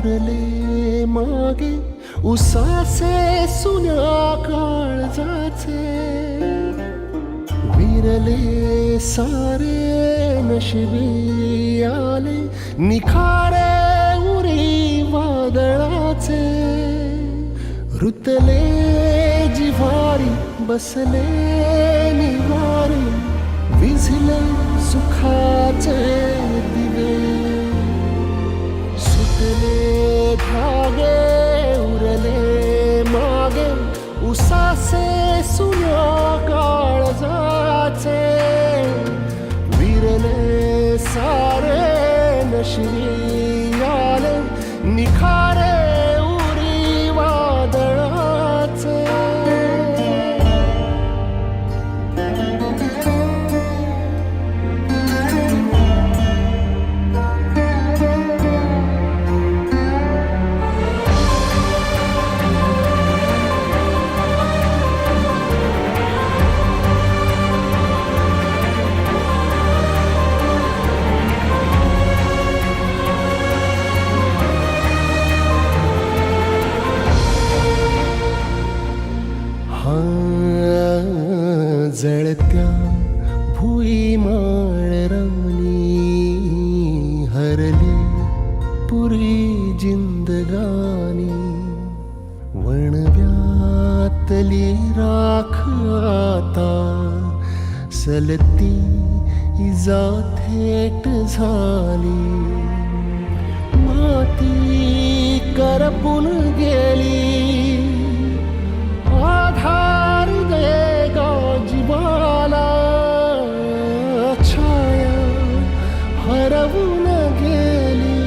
उरले मागे उसासे सुन्या काळजाचे विरले सारे नशिबी आले निखारे उरी वादळाचे. रुतले जिवारी बसले निवारी विझले सुखाचे दिवे. सुटले धागे उरले मागे. उसासे सुन्या काळजाचे विरले सारे नशिरी आले. निखा भुई माळ रमणी हरली पुरी जिंदगानी. वणव्यातली राख आता सलती इजा थेट झाली. माती करपून गेली हरवून गेली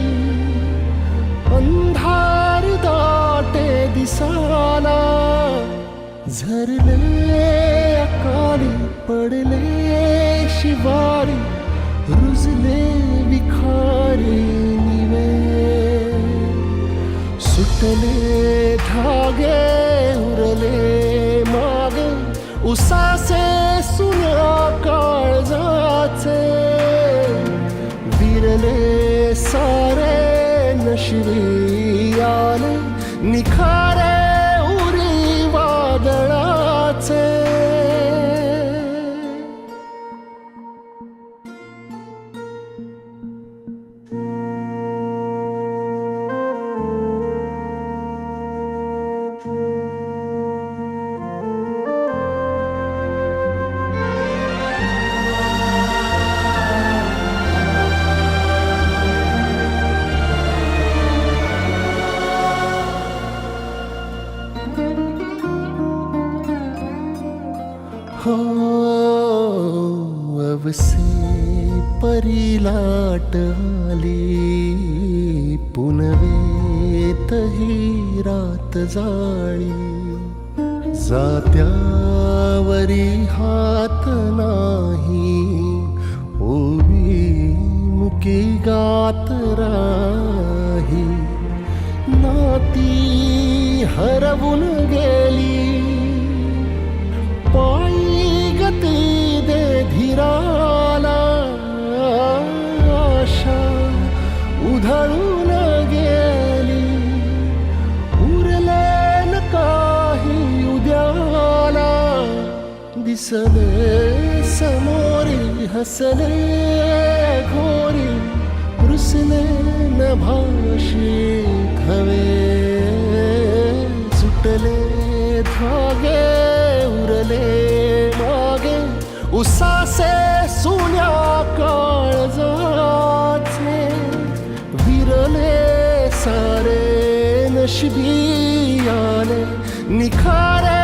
अंधार दाटे दिसाला झरले अकाली पडले शिवारी रुजले विखारी निवे सुटले धागे उरले मागे उसासे सुन्या काळजाचे विरले सारे नशिबी आले निखारे परिलाट आली. पुनवेतही रात जाळी. जात्यावरी हात नाही. ओवी मुकी गात राही. नाती हरवून गेली. पायी गती उधळून गेली. उरले न काही उद्याला दिसले समोरी हसले घोरी रुसले न भाषी हवे सुटले धागे उरले मागे उसा सारे नशिबी आले निखारे